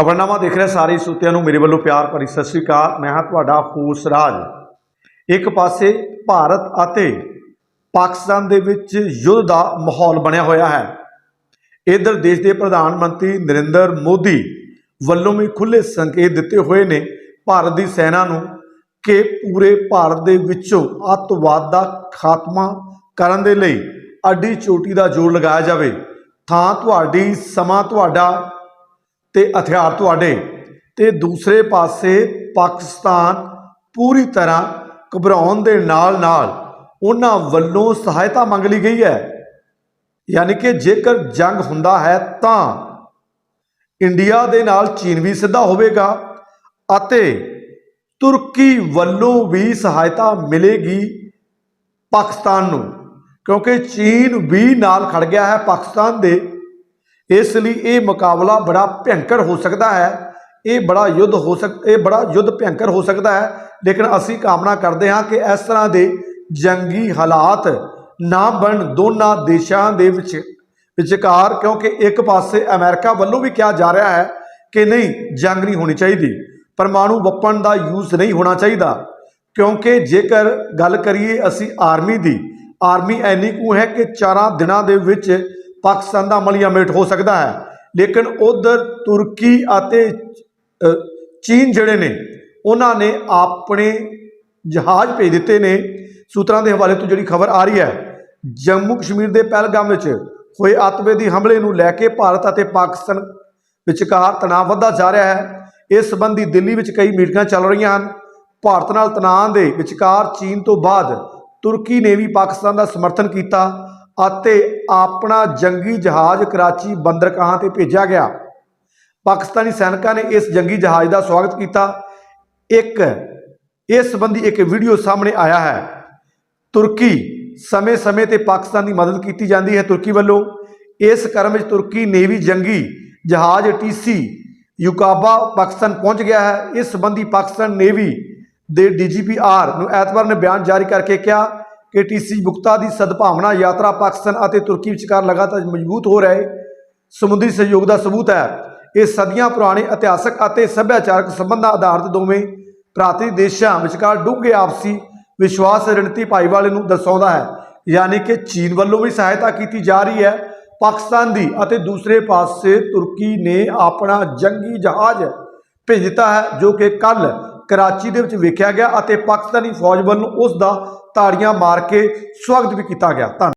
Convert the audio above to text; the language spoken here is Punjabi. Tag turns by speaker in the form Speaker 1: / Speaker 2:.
Speaker 1: ਖਬਰਨਾਮਾ ਦੇਖ ਰਹੇ ਸਾਰੇ ਸਰੋਤਿਆਂ ਨੂੰ ਮੇਰੇ ਵੱਲੋਂ ਪਿਆਰ ਭਰੀ ਸਤਿ ਸ੍ਰੀ ਅਕਾਲ। ਮੈਂ ਹਾਂ ਤੁਹਾਡਾ ਹੋਸ ਰਾਜ। ਇੱਕ ਪਾਸੇ ਭਾਰਤ ਅਤੇ ਪਾਕਿਸਤਾਨ ਦੇ ਵਿੱਚ ਯੁੱਧ ਦਾ ਮਾਹੌਲ ਬਣਿਆ ਹੋਇਆ ਹੈ। ਇਧਰ ਦੇਸ਼ ਦੇ ਪ੍ਰਧਾਨ ਮੰਤਰੀ ਨਰਿੰਦਰ ਮੋਦੀ ਵੱਲੋਂ ਵੀ ਖੁੱਲੇ ਸੰਕੇਤ ਦਿੱਤੇ ਹੋਏ ਨੇ ਭਾਰਤ ਦੀ ਸੈਨਾ ਨੂੰ ਕਿ ਪੂਰੇ ਭਾਰਤ ਦੇ ਵਿੱਚੋਂ ਅੱਤਵਾਦ ਦਾ ਖਾਤਮਾ ਕਰਨ ਦੇ ਲਈ ਅੱਡੀ ਚੋਟੀ ਦਾ ਜੋਰ ਲਗਾਇਆ ਜਾਵੇ। ਥਾਂ ਤੁਹਾਡੀ, ਸਮਾਂ ਤੁਹਾਡਾ ਤੇ ਹਥਿਆਰ ਤੁਹਾਡੇ। ਤੇ ਦੂਸਰੇ ਪਾਸੇ ਪਾਕਿਸਤਾਨ ਪੂਰੀ ਤਰ੍ਹਾਂ ਘਬਰਾਉਣ ਦੇ ਨਾਲ ਨਾਲ ਉਹਨਾਂ ਵੱਲੋਂ ਸਹਾਇਤਾ ਮੰਗ ਲਈ ਗਈ ਹੈ। ਯਾਨੀ ਕਿ ਜੇਕਰ ਜੰਗ ਹੁੰਦਾ ਹੈ ਤਾਂ ਇੰਡੀਆ ਦੇ ਨਾਲ ਚੀਨ ਵੀ ਸਿੱਧਾ ਹੋਵੇਗਾ ਅਤੇ ਤੁਰਕੀ ਵੱਲੋਂ ਵੀ ਸਹਾਇਤਾ ਮਿਲੇਗੀ ਪਾਕਿਸਤਾਨ ਨੂੰ, ਕਿਉਂਕਿ ਚੀਨ ਵੀ ਨਾਲ ਖੜ ਗਿਆ ਹੈ ਪਾਕਿਸਤਾਨ ਦੇ ਇਸ ਲਈ ਇਹ ਮੁਕਾਬਲਾ ਬੜਾ ਭਿਅੰਕਰ ਹੋ ਸਕਦਾ ਹੈ। ਇਹ ਬੜਾ ਯੁੱਧ ਹੋ ਸਕ, ਇਹ ਬੜਾ ਯੁੱਧ ਭਿਅੰਕਰ ਹੋ ਸਕਦਾ ਹੈ। ਲੇਕਿਨ ਅਸੀਂ ਕਾਮਨਾ ਕਰਦੇ ਹਾਂ ਕਿ ਇਸ ਤਰ੍ਹਾਂ ਦੇ ਜੰਗੀ ਹਾਲਾਤ ਨਾ ਬਣ ਦੋਨਾਂ ਦੇਸ਼ਾਂ ਦੇ ਵਿੱਚ। ਵਿਚਕਾਰ ਕਿਉਂਕਿ ਇੱਕ ਪਾਸੇ ਅਮਰੀਕਾ ਵੱਲੋਂ ਵੀ ਕਿਹਾ ਜਾ ਰਿਹਾ ਹੈ ਕਿ ਨਹੀਂ, ਜੰਗ ਨਹੀਂ ਹੋਣੀ ਚਾਹੀਦੀ। ਪਰਮਾਣੂ ਵਪਨ ਦਾ ਯੂਜ਼ ਨਹੀਂ ਹੋਣਾ ਚਾਹੀਦਾ। ਕਿਉਂਕਿ ਜੇਕਰ ਗੱਲ ਕਰੀਏ ਅਸੀਂ ਆਰਮੀ ਦੀ, ਆਰਮੀ ਐਨੀ ਕੁ ਹੈ ਕਿ ਚਾਰਾਂ ਦਿਨਾਂ ਦੇ ਵਿੱਚ ਪਾਕਿਸਤਾਨ ਦਾ ਅਮਲੀਆ ਮੇਟ ਹੋ ਸਕਦਾ ਹੈ। ਲੇਕਿਨ ਉਧਰ ਤੁਰਕੀ ਅਤੇ ਚੀਨ ਜਿਹੜੇ ਨੇ, ਉਹਨਾਂ ਨੇ ਆਪਣੇ ਜਹਾਜ਼ ਭੇਜ ਦਿੱਤੇ ਨੇ। ਸੂਤਰਾਂ ਦੇ ਹਵਾਲੇ ਤੋਂ ਜਿਹੜੀ ਖਬਰ ਆ ਰਹੀ ਹੈ, ਜੰਮੂ ਕਸ਼ਮੀਰ ਦੇ ਪਹਿਲਗਾਮ ਵਿੱਚ ਹੋਏ ਅੱਤਵਾਦੀ ਹਮਲੇ ਨੂੰ ਲੈ ਕੇ ਭਾਰਤ ਅਤੇ ਪਾਕਿਸਤਾਨ ਵਿਚਕਾਰ ਤਣਾਅ ਵੱਧਦਾ ਜਾ ਰਿਹਾ ਹੈ। ਇਸ ਸੰਬੰਧੀ ਦਿੱਲੀ ਵਿੱਚ ਕਈ ਮੀਟਿੰਗਾਂ ਚੱਲ ਰਹੀਆਂ ਹਨ। ਭਾਰਤ ਨਾਲ ਤਣਾਅ ਦੇ ਵਿਚਕਾਰ ਚੀਨ ਤੋਂ ਬਾਅਦ ਤੁਰਕੀ ਨੇ ਵੀ ਪਾਕਿਸਤਾਨ ਦਾ ਸਮਰਥਨ ਕੀਤਾ। ਅਤੇ ਆਪਣਾ ਜੰਗੀ ਜਹਾਜ਼ ਕਰਾਚੀ ਬੰਦਰਗਾਹਾਂ ਤੇ ਭੇਜਿਆ ਗਿਆ। ਪਾਕਿਸਤਾਨੀ ਸੈਨਿਕਾਂ ਨੇ ਇਸ ਜੰਗੀ ਜਹਾਜ਼ ਦਾ ਸਵਾਗਤ ਕੀਤਾ। ਇੱਕ, ਇਸ ਸੰਬੰਧੀ ਇੱਕ ਵੀਡੀਓ ਸਾਹਮਣੇ ਆਇਆ ਹੈ। ਤੁਰਕੀ ਸਮੇਂ-ਸਮੇਂ ਤੇ ਪਾਕਿਸਤਾਨ ਦੀ ਮਦਦ ਕੀਤੀ ਜਾਂਦੀ ਹੈ ਤੁਰਕੀ ਵੱਲੋਂ। ਇਸ ਕਰਮ ਵਿੱਚ ਤੁਰਕੀ ਨੇਵੀ ਜੰਗੀ ਜਹਾਜ਼ ਟੀਸੀ ਯੂਕਾਬਾ ਪਾਕਿਸਤਾਨ ਪਹੁੰਚ ਗਿਆ ਹੈ। ਇਸ ਸੰਬੰਧੀ ਪਾਕਿਸਤਾਨ ਨੇਵੀ ਦੇ ਡੀਜੀਪੀਆਰ ਨੂੰ ਐਤਵਾਰ ਨੇ ਬਿਆਨ ਜਾਰੀ ਕਰਕੇ ਕਿਹਾ ਕਿ ਟੀਸੀ ਬੁਕਤਾ ਦੀ ਸਦਭਾਵਨਾ ਯਾਤਰਾ ਪਾਕਿਸਤਾਨ ਅਤੇ ਤੁਰਕੀ ਵਿਚਕਾਰ ਲਗਾਤਾਰ ਮਜ਼ਬੂਤ ਹੋ ਰਹੇ ਸਮੁੰਦਰੀ ਸਹਿਯੋਗ ਦਾ ਸਬੂਤ ਹੈ। ਇਹ ਸਦੀਆਂ ਪੁਰਾਣੇ ਇਤਿਹਾਸਕ ਅਤੇ ਸੱਭਿਆਚਾਰਕ ਸੰਬੰਧਾਂ ਆਧਾਰਿਤ ਦੋਵੇਂ ਭਰਾਤਰੀ ਦੇਸ਼ਾਂ ਵਿਚਕਾਰ ਡੂੰਘੇ ਆਪਸੀ ਵਿਸ਼ਵਾਸ ਰਣਤੀ ਭਾਈਵਾਲੇ ਨੂੰ ਦਰਸਾਉਂਦਾ ਹੈ। ਯਾਨੀ ਕਿ ਚੀਨ ਵੱਲੋਂ ਵੀ ਸਹਾਇਤਾ ਕੀਤੀ ਜਾ ਰਹੀ ਹੈ। ਪਾਕਿਸਤਾਨ ਦੀ ਅਤੇ ਦੂਸਰੇ ਪਾਸੇ ਤੁਰਕੀ ਨੇ ਆਪਣਾ ਜੰਗੀ ਜਹਾਜ਼ ਭੇਜ ਦਿੱਤਾ ਹੈ, ਜੋ ਕਿ ਕੱਲ ਕਰਾਚੀ ਦੇ ਵਿੱਚ ਵੇਖਿਆ ਗਿਆ ਅਤੇ ਪਾਕਿਸਤਾਨੀ ਫੌਜ ਵੱਲੋਂ ਉਸ ਦਾ ਤਾੜੀਆਂ ਮਾਰ ਕੇ ਸਵਾਗਤ ਵੀ ਕੀਤਾ ਗਿਆ। ਧੰਨ